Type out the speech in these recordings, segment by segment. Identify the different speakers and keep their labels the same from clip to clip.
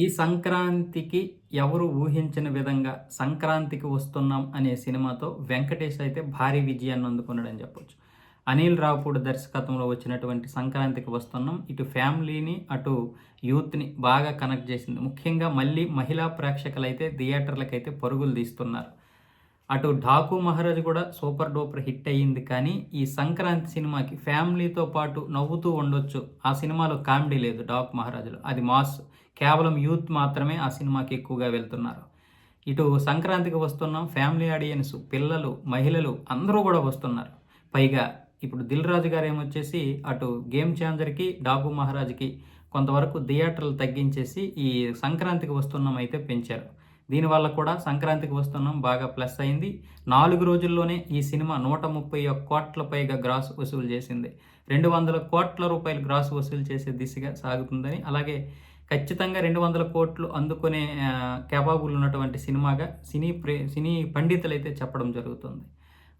Speaker 1: ఈ సంక్రాంతికి ఎవరు ఊహించిన విధంగా సంక్రాంతికి వస్తున్నాం అనే సినిమాతో వెంకటేష్ అయితే భారీ విజయాన్ని అందుకున్నాడని చెప్పొచ్చు. అనిల్ రావుపూడి దర్శకత్వంలో వచ్చినటువంటి సంక్రాంతికి వస్తున్నాం. ఇటు ఫ్యామిలీని అటు యూత్ని బాగా కనెక్ట్ చేసింది. ముఖ్యంగా మళ్ళీ మహిళా ప్రేక్షకులైతే థియేటర్లకైతే పరుగులు తీస్తున్నారు. అటు ఢాకు మహారాజ్ కూడా సూపర్ డూపర్ హిట్ అయ్యింది కానీ ఈ సంక్రాంతి సినిమాకి ఫ్యామిలీతో పాటు నవ్వుతూ ఉండొచ్చు. ఆ సినిమాలో కామెడీ లేదు డాక్ మహారాజులో. అది మాస్ కేవలం యూత్ మాత్రమే ఆ సినిమాకి ఎక్కువగా వెళ్తున్నారు. ఇటు సంక్రాంతికి వస్తున్నాం ఫ్యామిలీ ఆడియన్స్ పిల్లలు మహిళలు అందరూ కూడా వస్తున్నారు. పైగా ఇప్పుడు దిల్ రాజు గారు ఏమొచ్చేసి అటు గేమ్ ఛాంజర్కి డాకు మహారాజ్కి కొంతవరకు థియేటర్లు తగ్గించేసి ఈ సంక్రాంతికి వస్తున్నాం అయితే పెంచారు. దీనివల్ల కూడా సంక్రాంతికి వస్తున్నాం బాగా ప్లస్ అయింది. నాలుగు రోజుల్లోనే ఈ సినిమా నూట ముప్పై ఒక్క కోట్ల పైగా గ్రాస్ వసూలు చేసింది. రెండు వందల కోట్ల రూపాయలు గ్రాస్ వసూలు చేసే దిశగా సాగుతుందని అలాగే ఖచ్చితంగా రెండు వందల కోట్లు అందుకునే కేపాబుల్ ఉన్నటువంటి సినిమాగా సినీ ప్రే సినీ పండితులు అయితే చెప్పడం జరుగుతుంది.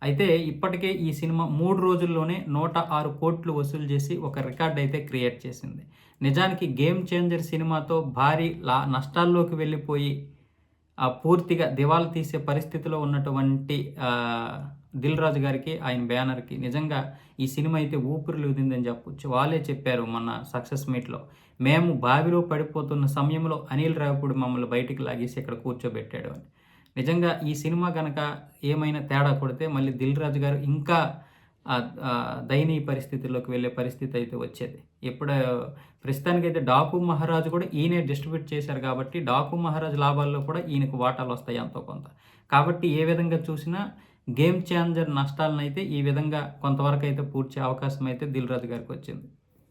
Speaker 1: అయితే ఇప్పటికే ఈ సినిమా మూడు రోజుల్లోనే నూట ఆరు కోట్లు వసూలు చేసి ఒక రికార్డ్ అయితే క్రియేట్ చేసింది. నిజానికి గేమ్ చేంజర్ సినిమాతో భారీ లా నష్టాల్లోకి వెళ్ళిపోయి పూర్తిగా దివాలు తీసే పరిస్థితిలో ఉన్నటువంటి దిల్ రాజు గారికి ఆయన బ్యానర్కి నిజంగా ఈ సినిమా అయితే ఊపిరి ఊదిందని చెప్పొచ్చు. వాళ్ళే చెప్పారు మొన్న సక్సెస్ మీట్లో. మేము బావిలో పడిపోతున్న సమయంలో అనిల్ రావుపూడి మమ్మల్ని బయటికి లాగేసి ఇక్కడ కూర్చోబెట్టాడు అని. నిజంగా ఈ సినిమా కనుక ఏమైనా తేడా కొడితే మళ్ళీ దిల్ రాజు గారు ఇంకా దయనీయ పరిస్థితుల్లోకి వెళ్ళే పరిస్థితి అయితే వచ్చేది. ఇప్పుడు ప్రస్తుతానికైతే డాకు మహారాజు కూడా ఈయనే డిస్ట్రిబ్యూట్ చేశారు కాబట్టి డాకు మహారాజు లాభాల్లో కూడా ఈయనకు వాటాలు వస్తాయి ఎంతో కొంత. కాబట్టి ఏ విధంగా చూసినా గేమ్ ఛాంజర్ నష్టాలను అయితే ఈ విధంగా కొంతవరకు అయితే పూడ్చే అవకాశం అయితే దిల్ రాజు గారికి వచ్చింది.